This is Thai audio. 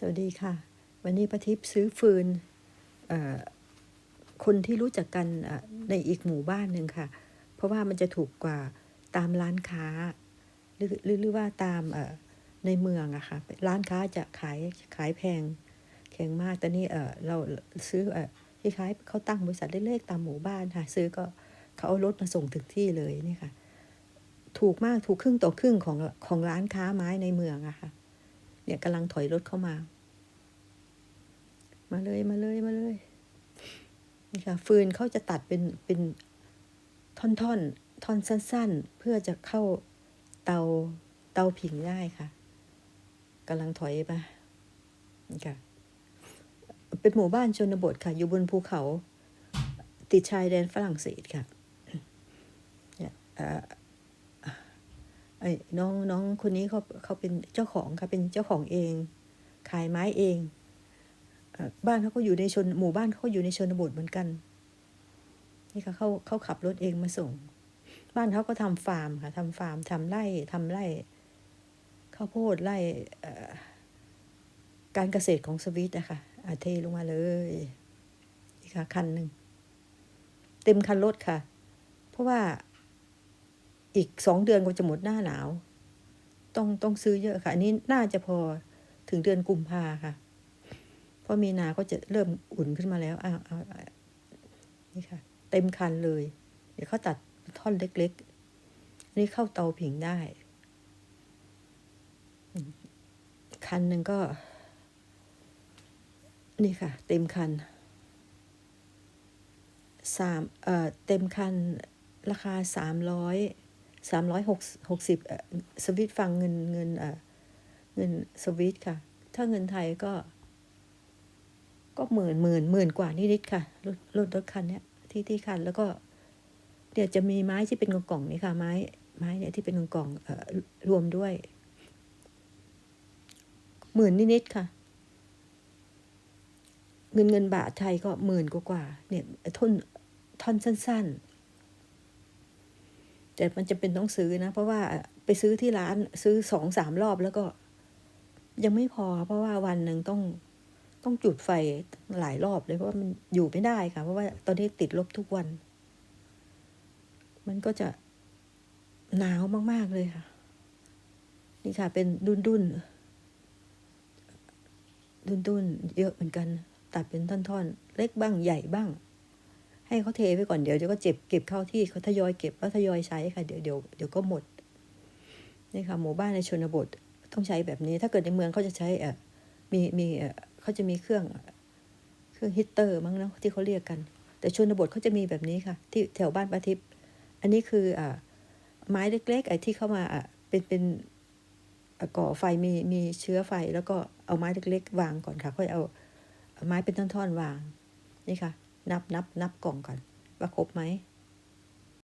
สวัสดีค่ะ วันนี้ประทิปซื้อฟืนคนที่รู้จักกันในอีกหมู่บ้านหนึ่งค่ะ เพราะว่ามันจะถูกกว่าตามร้านค้า หรือหรือว่าตามในเมืองอะค่ะร้านค้าจะขายขายแพงแพงมากแต่นี่เราซื้อเออคล้ายๆเขาตั้งบริษัทเล็กๆตามหมู่บ้านค่ะ ซื้อก็เขาเอารถมาส่งถึงที่เลยนี่ค่ะ ถูกมากถูกครึ่งต่อครึ่งของของร้านค้าไม้ในเมืองอะค่ะ เนี่ยกำลังถอยรถเข้ามา มาเลยมาเลยมาเลยนี่ค่ะฟืนเขาจะตัดเป็นเป็นท่อนท่อนๆท่อนสั้น ๆ เพื่อจะเข้าเตาเตาผิงได้ค่ะกำลังถอยมานี่ค่ะเป็นหมู่บ้านชนบทค่ะ อยู่บนภูเขา ติดชายแดนฝรั่งเศสค่ะ ไอ้น้องน้องคนนี้เขาเขาเป็นเจ้าของค่ะเป็นเจ้าของเอง ขายไม้เองอบ้านเขาก็อยู่ในชนหมู่บ้านเขาก็อยู่ในชนบทเหมือนกัน นี่ค่ะเขาเขาขับรถเองมาส่ง บ้านเขาก็ทำฟาร์มค่ะทำฟาร์มทำไร่ทำไร่ข้าวโพดไร่การเกษตรของสวิตอะค่ะอาเทลงมาเลยนี่ค่ะคันหนึ่งเต็มคันรถค่ะ เพราะว่า อีกสองเดือนก็จะหมดหน้าหนาว ต้องต้องซื้อเยอะค่ะ อันนี้น่าจะพอถึงเดือนกุมภาค่ะ เพราะมีนาก็จะเริ่มอุ่นขึ้นมาแล้วอ้าวอ้าวนี่ค่ะ เต็มคันเลย เดี๋ยวเขาตัดท่อนเล็กๆนนี่เข้าเตาผิงได้ คันหนึ่งก็ นี่ค่ะ เต็มคันสามเอ่อเต็มคันราคาสามร้อย สามร้อยหกหกสิบสวิตฟังเงินเงินเงินสวิตค่ะ ถ้าเงินไทยก็ ก็หมื่นหมื่นหมื่นกว่านิดๆค่ะรถรถรถคันเนี้ยที่ที่คันแล้วก็เดี๋ยวจะมีไม้ที่เป็นกล่องๆนี่ค่ะ ไม้ไม้เนี่ยที่เป็นกล่องๆเอ่อรวมด้วยหมื่นนิดๆค่ะ เงินเงินบาทไทยก็หมื่นกว่าๆเนี่ยท่อนท่อนสั้น ๆ แต่มันจะเป็นต้องซื้อนะ เพราะว่าไปซื้อที่ร้านซื้อสองสามรอบแล้วก็ ยังไม่พอ เพราะว่าวันหนึ่งต้องต้องจุดไฟหลายรอบเลยเพราะว่ามันอยู่ไม่ได้ค่ะ เพราะว่าตอนนี้ติดลบทุกวัน มันก็จะหนาวมาก ๆ เลยค่ะ นี่ค่ะ เป็นดุนดุนดุนดุนเยอะเหมือนกัน ตัดเป็นท่อน ๆ เล็กบ้างใหญ่บ้าง ให้เขาเทไว้ก่อนเดี๋ยวเดี๋ยวก็เจ็บเก็บเข้าที่เขาทยอยเก็บแล้วทยอยใช้ค่ะเดี๋ยวเดี๋ยวเดี๋ยวก็หมดนี่ค่ะหมู่บ้านในชนบทต้องใช้แบบนี้ ถ้าเกิดในเมืองเขาจะใช้เออมีมีเออเขาจะมีเครื่องเครื่องฮีตเตอร์มั้งเนาะที่เขาเรียกกัน แต่ชนบทเขาจะมีแบบนี้ค่ะ ที่แถวบ้านประทิปอันนี้คืออ่าไม้เล็กๆไอ้ที่เข้ามาอะเป็นเป็นก่อไฟมีมีเชื้อไฟ แล้วก็เอาไม้เล็ก ๆ วางก่อนค่ะค่อยเอาไม้เป็นท่อนๆวางนี่ค่ะ นับนับนับกล่องก่อนว่าครบไหม